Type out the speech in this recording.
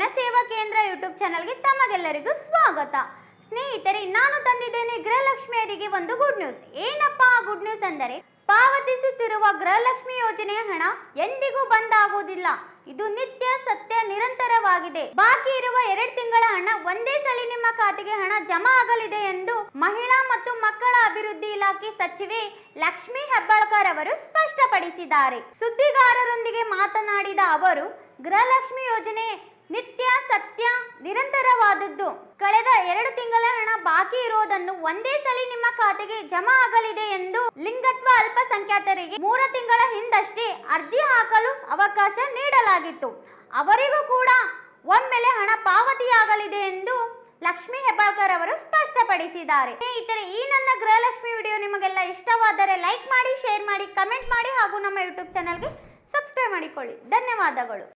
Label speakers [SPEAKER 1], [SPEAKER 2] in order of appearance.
[SPEAKER 1] ಜನಸೇವಾ ಕೇಂದ್ರ ಯೂಟ್ಯೂಬ್ ಚಾನಲ್ಗೆ ತಮಗೆಲ್ಲರಿಗೂ ಸ್ವಾಗತ. ಸ್ನೇಹಿತರೆ, ನಾನು ತಂದಿದ್ದೇನೆ ಗೃಹಲಕ್ಷ್ಮಿಯರಿಗೆ ಒಂದು ಗುಡ್ ನ್ಯೂಸ್ ಏನಪ್ಪಾ ಗುಡ್ ನ್ಯೂಸ್ ಅಂದರೆ, ಪಾವತಿಸುತ್ತಿರುವ ಗೃಹಲಕ್ಷ್ಮಿ ಯೋಜನೆಯ ಹಣ ಎಂದಿಗೂ ಬಂದ್ ಆಗುವುದಿಲ್ಲ. ಇದು ನಿತ್ಯ ಸತ್ಯ ನಿರಂತರವಾಗಿದೆ. ಬಾಕಿ ಇರುವ ಎರಡು ತಿಂಗಳ ಹಣ ಒಂದೇ ಸಲ ನಿಮ್ಮ ಖಾತೆಗೆ ಹಣ ಜಮಾ ಆಗಲಿದೆ ಎಂದು ಮಹಿಳಾ ಮತ್ತು ಮಕ್ಕಳ ಅಭಿವೃದ್ಧಿ ಇಲಾಖೆ ಸಚಿವೆ ಲಕ್ಷ್ಮಿ ಹೆಬ್ಬಾಳ್ಕರ್ ಅವರು ಸ್ಪಷ್ಟಪಡಿಸಿದ್ದಾರೆ. ಸುದ್ದಿಗಾರರೊಂದಿಗೆ ಮಾತನಾಡಿದ ಅವರು, ಗೃಹಲಕ್ಷ್ಮಿ ಯೋಜನೆ ನಿತ್ಯ ಸತ್ಯ ನಿರಂತರವಾದದ್ದು. ಕಳೆದ ಎರಡು ತಿಂಗಳ ಹಣ ಬಾಕಿ ಇರುವುದನ್ನು ಒಂದೇ ಸಲ ನಿಮ್ಮ ಖಾತೆಗೆ ಜಮಾ ಆಗಲಿದೆ ಎಂದು ಲಿಂಗತ್ವ ಅಲ್ಪಸಂಖ್ಯಾತರಿಗೆ ಮೂರು ತಿಂಗಳ ಹಿಂದಷ್ಟೇ ಅರ್ಜಿ ಹಾಕಲು ಅವಕಾಶ ನೀಡಲಾಗಿತ್ತು. ಅವರಿಗೂ ಕೂಡ ಒಮ್ಮೆಲೆ ಹಣ ಪಾವತಿಯಾಗಲಿದೆ ಎಂದು ಲಕ್ಷ್ಮಿ ಹೆಬ್ಬಾಳ್ಕರ್ ಅವರು ಸ್ಪಷ್ಟಪಡಿಸಿದ್ದಾರೆ. ಸ್ನೇಹಿತರೆ, ಈ ನನ್ನ ಗೃಹಲಕ್ಷ್ಮಿ ವಿಡಿಯೋ ನಿಮಗೆಲ್ಲ ಇಷ್ಟವಾದರೆ ಲೈಕ್ ಮಾಡಿ, ಶೇರ್ ಮಾಡಿ, ಕಮೆಂಟ್ ಮಾಡಿ ಹಾಗೂ ನಮ್ಮ ಯೂಟ್ಯೂಬ್ ಚಾನಲ್ಗೆ ಸಬ್ಸ್ಕ್ರೈಬ್ ಮಾಡಿಕೊಳ್ಳಿ. ಧನ್ಯವಾದಗಳು.